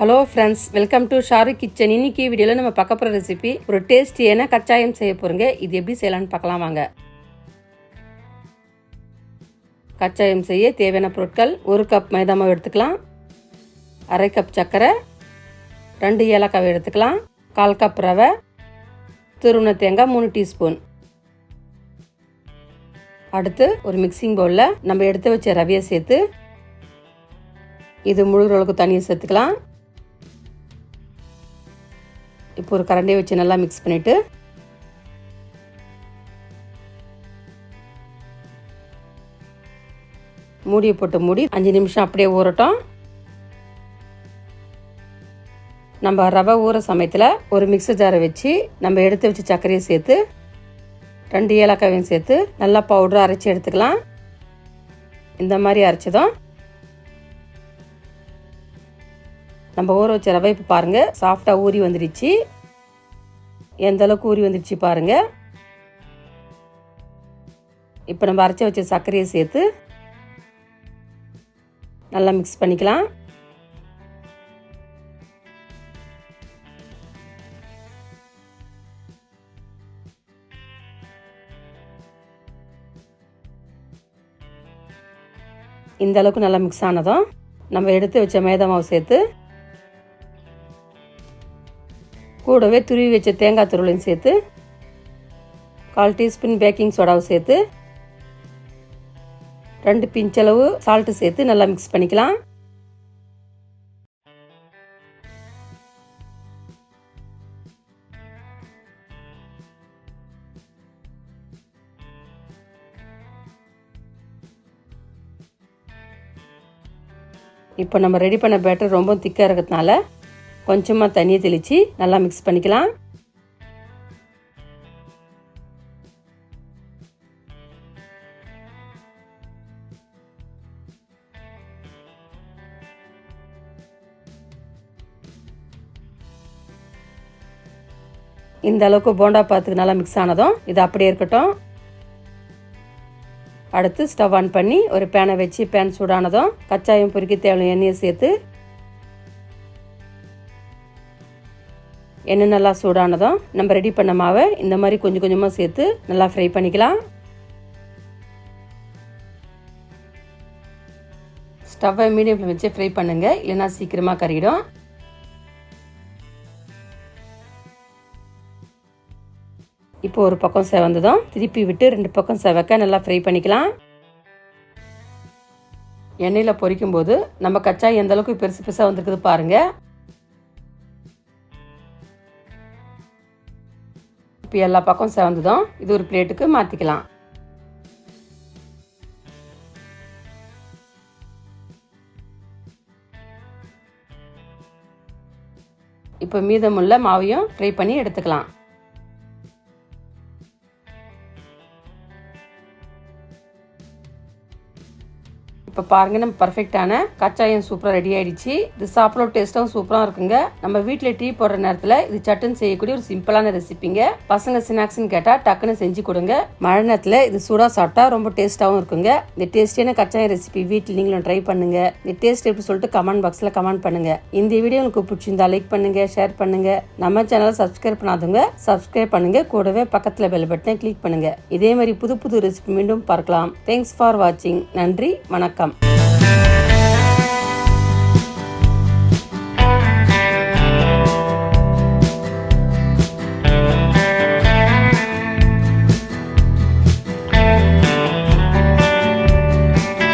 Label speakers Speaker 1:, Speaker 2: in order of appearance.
Speaker 1: Hello friends welcome to Sharu kitchen இன்னைக்கு வீடியோவில் நம்ம பார்க்க போகிற ரெசிபி ஒரு டேஸ்டியான கச்சாயம் செய்ய போகிறோங்க இது எப்படி செய்யலாம்னு பார்க்கலாம் வாங்க. கச்சாயம் செய்ய தேவையான பொருட்கள் ஒரு கப் மைதா மாவு எடுத்துக்கலாம். அரை கப் சர்க்கரை ரெண்டு ஏலக்காய் எடுத்துக்கலாம். கால் கப் ரவை துருவன தேங்காய் மூணு டீஸ்பூன் அடுத்து ஒரு மிக்சிங் பவுலில் நம்ம எடுத்து வச்ச ரவையை சேர்த்து இது முழுகிற அளவுக்கு தண்ணியை சேர்த்துக்கலாம். இப்போ ஒரு கரண்டியை வச்சு நல்லா மிக்ஸ் பண்ணிவிட்டு மூடியை போட்டு மூடி அஞ்சு நிமிஷம் அப்படியே ஊறட்டும். நம்ம ரவை ஊற சமயத்தில் ஒரு மிக்சர் ஜாரை வச்சு நம்ம எடுத்து வச்சு சர்க்கரையை சேர்த்து ரெண்டு ஏலக்காயும் சேர்த்து நல்லா பவுடர் அரைச்சி எடுத்துக்கலாம். இந்த மாதிரி அரைச்சதும் நம்ம ஊற வச்ச ரவை இப்போ பாருங்கள் சாஃப்டாக ஊறி வந்துடுச்சு எந்த அளவுக்கு ஊறி வந்துடுச்சு பாருங்கள் இப்போ நம்ம அரைச்சி வச்ச சர்க்கரையை சேர்த்து நல்லா மிக்ஸ் பண்ணிக்கலாம். இந்த அளவுக்கு நல்லா மிக்ஸ் ஆனதும் நம்ம எடுத்து வச்ச மேத மாவு சேர்த்து கூடவே துருவி வச்ச தேங்காய் துருளையும் சேர்த்து கால் டீஸ்பூன் பேக்கிங் சோடாவை சேர்த்து ரெண்டு பிஞ்சளவு சால்ட்டு சேர்த்து நல்லா மிக்ஸ் பண்ணிக்கலாம். இப்போ நம்ம ரெடி பண்ண பேட்டர் ரொம்ப திக்காக இருக்கிறதுனால கொஞ்சமாக தண்ணியை தெளித்து நல்லா மிக்ஸ் பண்ணிக்கலாம். இந்த அளவுக்கு போண்டா பாத்துக்கு நல்லா மிக்ஸ் ஆனதும் இது அப்படியே இருக்கட்டும். அடுத்து ஸ்டவ் ஆன் பண்ணி ஒரு பேனை வச்சு பேன் சூடானதும் கச்சாயம் பொறுக்கி தேவையான எண்ணெயை சேர்த்து எண்ணெய் நல்லா சூடானதும் நம்ம ரெடி பண்ண மாவை இந்த மாதிரி கொஞ்சம் கொஞ்சமாக சேர்த்து நல்லா ஃப்ரை பண்ணிக்கலாம். ஸ்டவ்வை மீடியம் வச்சு ஃப்ரை பண்ணுங்கள் இல்லைன்னா சீக்கிரமாக கறிடும் இப்போ ஒரு பக்கம் செவந்ததும் திருப்பி விட்டு ரெண்டு பக்கம் செவக்க நல்லா ஃப்ரை பண்ணிக்கலாம். எண்ணெயில் பொரிக்கும் போது நம்ம கச்சா எந்த அளவுக்கு பெருசு பெருசாக வந்திருக்குது பாருங்கள் இப்போ எல்லா பக்கம் சிறந்ததும் இது ஒரு பிளேட்டுக்கு மாற்றிக்கலாம் இப்போ மீதமுள்ள மாவையும் ஃப்ரை பண்ணி எடுத்துக்கலாம். இப்போ பாருங்க நம்ம பர்ஃபெக்டான கச்சாயம் சூப்பராக ரெடி ஆயிடுச்சு. இது சாப்பிட டேஸ்ட்டாகவும் சூப்பராக இருக்குங்க. நம்ம வீட்டில் டீ போடுற நேரத்தில் இது சட்டுன்னு செய்யக்கூடிய ஒரு சிம்பிளான ரெசிபிங்க பசங்க ஸ்நாக்ஸ்னு கேட்டால் டக்குன்னு செஞ்சு கொடுங்க. மழை நேரத்தில் இது சூடாக சாப்பிட்டா ரொம்ப டேஸ்ட்டாகவும் இருக்குங்க. இந்த டேஸ்டியான கச்சாயம் ரெசிபி வீட்டில் நீங்களும் ட்ரை பண்ணுங்க. இந்த டேஸ்ட் எப்படி சொல்லிட்டு கமெண்ட் பாக்ஸில் கமெண்ட் பண்ணுங்க. இந்த வீடியோ உங்களுக்கு பிடிச்சிருந்தா லைக் பண்ணுங்க ஷேர் பண்ணுங்க. நம்ம சேனலை சப்ஸ்கிரைப் பண்ணாதவங்க சப்ஸ்கிரைப் பண்ணுங்க. கூடவே பக்கத்தில் பெல் பட்டனை கிளிக் பண்ணுங்க. இதே மாதிரி புது புது ரெசிபி மீண்டும் பார்க்கலாம். தேங்க்ஸ் ஃபார் வாட்சிங் நன்றி வணக்கம். வணக்கம்